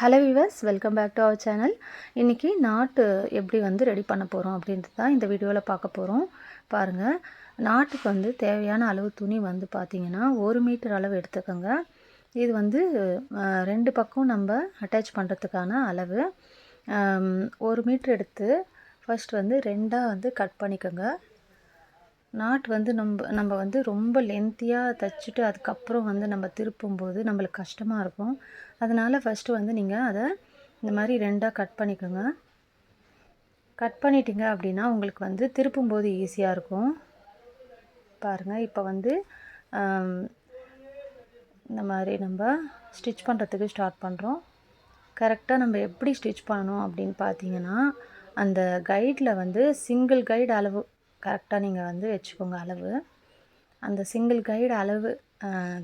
Hello viewers welcome back to our channel இன்றைக்கி நாட்டு எப்படி வந்து ரெடி பண்ண போகிறோம் அப்படின்றது தான் இந்த வீடியோவில் பார்க்க போகிறோம் பாருங்கள் நாட்டுக்கு வந்து தேவையான அளவு துணி வந்து பார்த்திங்கன்னா ஒரு மீட்டர் அளவு எடுத்துக்கோங்க. இது வந்து ரெண்டு பக்கம் நம்ம அட்டாச் பண்ணுறதுக்கான அளவு. ஒரு மீட்ரு எடுத்து ஃபஸ்ட் வந்து ரெண்டாக வந்து கட் பண்ணிக்கோங்க. நாட் வந்து நம்ம நம்ம வந்து ரொம்ப லென்த்தியாக தைச்சிட்டு அதுக்கப்புறம் வந்து நம்ம திருப்பும்போது நம்மளுக்கு கஷ்டமாக இருக்கும். அதனால் ஃபஸ்ட்டு வந்து நீங்கள் அதை இந்த மாதிரி ரெண்டாக கட் பண்ணிக்கோங்க. கட் பண்ணிட்டீங்க அப்படின்னா உங்களுக்கு வந்து திருப்பும்போது ஈஸியாக இருக்கும். பாருங்கள் இப்போ வந்து இந்த மாதிரி நம்ம ஸ்டிச் பண்ணுறதுக்கு ஸ்டார்ட் பண்ணுறோம் கரெக்டாக நம்ம எப்படி ஸ்டிச் பண்ணணும் அப்படின்னு பார்த்தீங்கன்னா அந்த கைடில் வந்து சிங்கிள் கைடு அளவு கரெக்டாக நீங்கள் வந்து வச்சுக்கோங்க அளவு. அந்த சிங்கிள் கைடு அளவு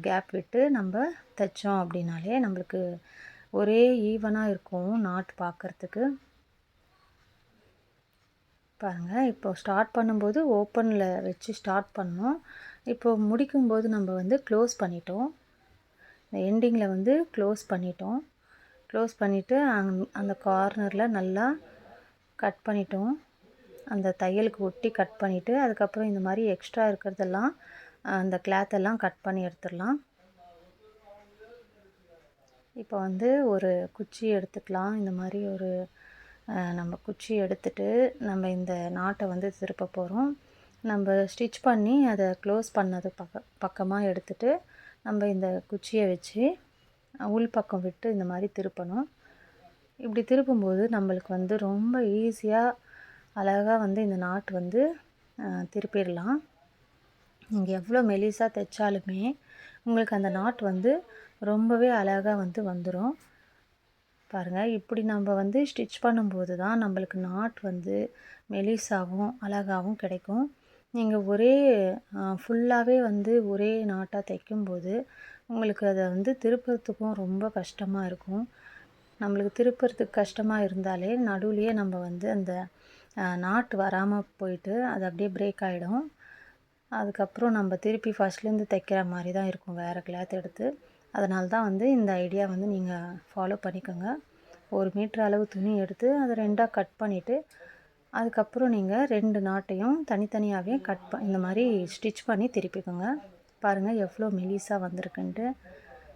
கேப் விட்டு நம்ம தைச்சோம் அப்படின்னாலே நம்மளுக்கு ஒரே ஈவனாக இருக்கும் நாட் பார்க்குறதுக்கு பாருங்கள் இப்போ ஸ்டார்ட் பண்ணும்போது ஓப்பனில் வச்சு ஸ்டார்ட் பண்ணோம். இப்போது முடிக்கும்போது நம்ம வந்து க்ளோஸ் பண்ணிட்டோம். இந்த எண்டிங்கில் வந்து க்ளோஸ் பண்ணிட்டோம். க்ளோஸ் பண்ணிவிட்டு அங் அந்த கார்னரில் நல்லா கட் பண்ணிட்டோம். அந்த தையலுக்கு ஒட்டி கட் பண்ணிவிட்டு அதுக்கப்புறம் இந்த மாதிரி எக்ஸ்ட்ரா இருக்கிறதெல்லாம் அந்த கிளாத்தெல்லாம் கட் பண்ணி எடுத்துடலாம். இப்போ வந்து ஒரு குச்சி எடுத்துக்கலாம். இந்த மாதிரி ஒரு நம்ம குச்சி எடுத்துட்டு நம்ம இந்த நாட்டை வந்து திருப்ப போகிறோம் நம்ம ஸ்டிச் பண்ணி அதை க்ளோஸ் பண்ணது பக்க பக்கமாக எடுத்துட்டு நம்ம இந்த குச்சியை வச்சு உள் பக்கம் விட்டு இந்த மாதிரி திருப்பணும். இப்படி திருப்பும்போது நம்மளுக்கு வந்து ரொம்ப ஈஸியாக அழகாக வந்து இந்த நாட் வந்து திருப்பிடலாம். நீங்கள் எவ்வளோ மெலிசாக தைச்சாலுமே உங்களுக்கு அந்த நாட் வந்து ரொம்பவே அழகாக வந்து வந்துடும் பாருங்கள் இப்படி நம்ம வந்து ஸ்டிச் பண்ணும்போது தான் நம்மளுக்கு நாட் வந்து மெலிசாகவும் அழகாகவும் கிடைக்கும். நீங்கள் ஒரே ஃபுல்லாகவே வந்து ஒரே நாட்டாக தைக்கும்போது உங்களுக்கு அதை வந்து திருப்புறத்துக்கும் ரொம்ப கஷ்டமாக இருக்கும். நம்மளுக்கு திருப்புறத்துக்கு கஷ்டமாக இருந்தாலே நடுவுலையே நம்ம வந்து அந்த நாட் வராமல் போயிட்டு அது அப்படியே பிரேக் ஆகிடும் அதுக்கப்புறம் நம்ம திருப்பி ஃபஸ்ட்லேருந்து தைக்கிற மாதிரி தான் இருக்கும். வேறு கிளாத் எடுத்து. அதனால தான் வந்து இந்த ஐடியா வந்து நீங்கள் ஃபாலோ பண்ணிக்கோங்க. ஒரு மீட்ரு அளவு துணி எடுத்து அதை ரெண்டாக கட் பண்ணிவிட்டு அதுக்கப்புறம் நீங்கள் ரெண்டு நாட்டையும் தனித்தனியாகவே கட் ப இந்த மாதிரி ஸ்டிச் பண்ணி திருப்பிக்கோங்க. பாருங்கள் எவ்வளோ மெலிசாக வந்திருக்குன்ட்டு.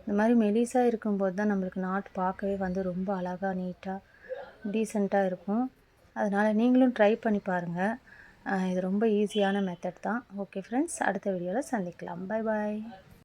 இந்த மாதிரி மெலிசாக இருக்கும்போது தான் நம்மளுக்கு நாட் பார்க்கவே வந்து ரொம்ப அழகாக நீட்டாக டீசெண்டாக இருக்கும். அதனால் நீங்களும் ட்ரை பண்ணி பாருங்கள் இது ரொம்ப ஈஸியான மெத்தட் தான். ஓகே ஃப்ரெண்ட்ஸ் அடுத்த வீடியோவில் சந்திக்கலாம். பாய் பாய்